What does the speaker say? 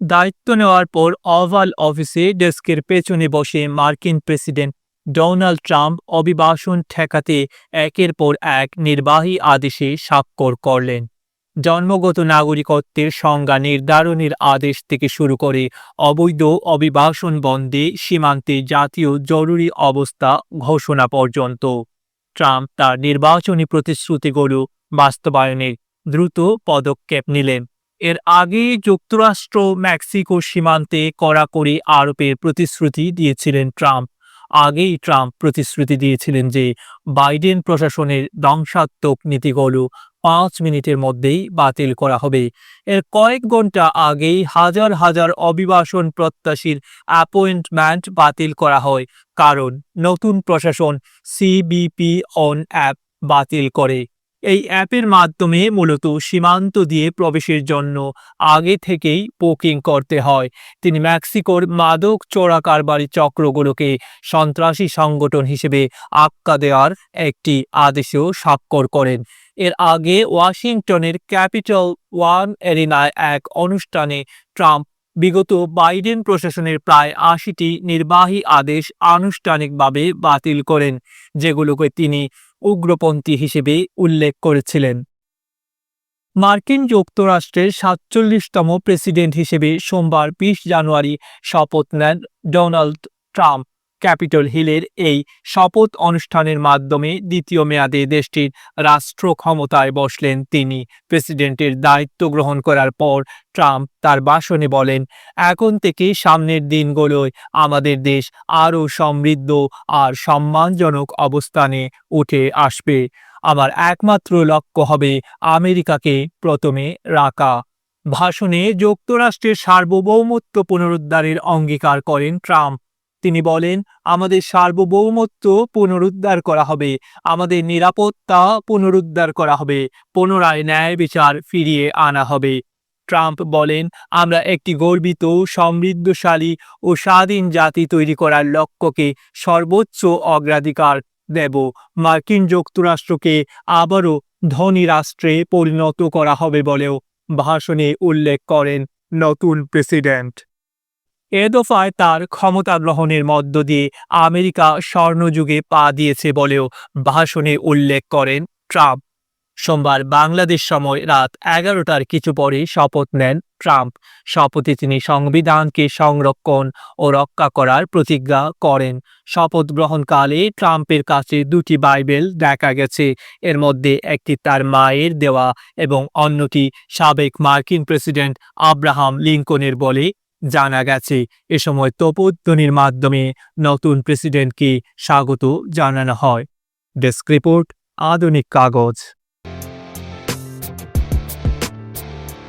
দায়িত্ব নেওয়ার পর ওভাল অফিসে ডেস্কের পেছনে বসে মার্কিন প্রেসিডেন্ট ডোনাল্ড ট্রাম্প অভিবাসন ঠেকাতে একের পর এক নির্বাহী আদেশে স্বাক্ষর করলেন। জন্মগত নাগরিকত্বের সংজ্ঞা নির্ধারণের আদেশ থেকে শুরু করে অবৈধ অভিবাসন বন্ধে সীমান্তে জাতীয় জরুরি অবস্থা ঘোষণা পর্যন্ত। ট্রাম্প তার নির্বাচনী প্রতিশ্রুতিগুলো বাস্তবায়নে দ্রুত পদক্ষেপ নিলেন। এর আগে যুক্তরাষ্ট্র মেক্সিকো সীমান্তে কড়াকড়ি আরোপের প্রতিশ্রুতি দিয়েছিলেন ট্রাম্প। আগেই ট্রাম্প প্রতিশ্রুতি দিয়েছিলেন যে বাইডেন প্রশাসনের ধ্বংসাত্মক নীতিগুলো পাঁচ মিনিটের মধ্যেই বাতিল করা হবে। এর কয়েক ঘণ্টা আগেই হাজার হাজার অভিবাসন প্রত্যাশীর অ্যাপয়েন্টমেন্ট বাতিল করা হয়, কারণ নতুন প্রশাসন সিবিপি অন অ্যাপ বাতিল করে। এই অ্যাপের মাধ্যমে মূলত সীমান্ত দিয়ে প্রবেশের জন্য আগে থেকেই বুকিং করতে হয়। তিনি মেক্সিকোর মাদক চোরা কারবারি চক্রগুলোকে সন্ত্রাসী সংগঠন হিসেবে আক্কা দেওয়ার একটি আদেশেও স্বাক্ষর করেন। এর আগে ওয়াশিংটনের ক্যাপিটাল ওয়ান এরিনায় এক অনুষ্ঠানে ট্রাম্প বিগত বাইডেন প্রশাসনের প্রায় আশিটি নির্বাহী আদেশ আনুষ্ঠানিকভাবে বাতিল করেন, যেগুলোকে তিনি উগ্রপন্থী হিসেবে উল্লেখ করেছিলেন। মার্কিন যুক্তরাষ্ট্রের সাতচল্লিশতম প্রেসিডেন্ট হিসেবে সোমবার বিশ জানুয়ারি শপথ নেন ডোনাল্ড ট্রাম্প। ক্যাপিটল হিলের এই শপথ অনুষ্ঠানের মাধ্যমে দ্বিতীয় মেয়াদে দেশটির রাষ্ট্র ক্ষমতায় বসলেন তিনি। প্রেসিডেন্টের দায়িত্ব গ্রহণ করার পর ট্রাম্প তার ভাষণে বলেন, এখন থেকে সামনের দিনগুলোয় আমাদের দেশ আরও সমৃদ্ধ আর সম্মানজনক অবস্থানে উঠে আসবে। আমার একমাত্র লক্ষ্য হবে আমেরিকাকে প্রথমে রাখা। ভাষণে যুক্তরাষ্ট্রের সার্বভৌমত্ব পুনরুদ্ধারের অঙ্গীকার করেন ট্রাম্প। তিনি বলেন, আমাদের সার্বভৌমত্ব পুনরুদ্ধার করা হবে। আমাদের নিরাপত্তা পুনরুদ্ধার করা হবে। পুনরায় ন্যায় বিচার ফিরিয়ে আনা হবে। ট্রাম্প বলেন, আমরা একটি গর্বিত, সমৃদ্ধশালী ও স্বাধীন জাতি তৈরি করার লক্ষ্যকে সর্বোচ্চ অগ্রাধিকার দেব। মার্কিন যুক্তরাষ্ট্রকে আবারও ধনী রাষ্ট্রে পরিণত করা হবে বলেও ভাষণে উল্লেখ করেন নতুন প্রেসিডেন্ট। এ দফায় তার ক্ষমতা গ্রহণের মধ্য দিয়ে আমেরিকা স্বর্ণযুগে পা দিয়েছে বলেও ভাষণে উল্লেখ করেন ট্রাম্প। সোমবার বাংলাদেশ সময় রাত এগারোটার কিছু পরে শপথ নেন ট্রাম্প। শপথে তিনি সংবিধানকে সংরক্ষণ ও রক্ষা করার প্রতিজ্ঞা করেন। শপথ গ্রহণকালে ট্রাম্পের কাছে দুটি বাইবেল দেখা গেছে। এর মধ্যে একটি তার মায়ের দেওয়া এবং অন্যটি সাবেক মার্কিন প্রেসিডেন্ট আব্রাহাম লিঙ্কনের বলে জানা গেছে, এ সময় তোপধ্বনির মাধ্যমে নতুন প্রেসিডেন্টকে স্বাগত জানানো হয়। ডেস্ক রিপোর্ট, আধুনিক কাগজ।